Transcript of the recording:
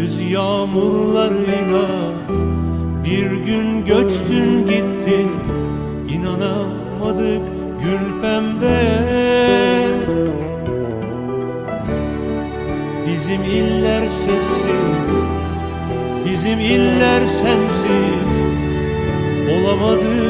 Güz yağmurlarıyla bir gün göçtün gittin inanamadık gül pembe. Bizim iller sessiz Bizim iller sensiz Olamadı gül pembe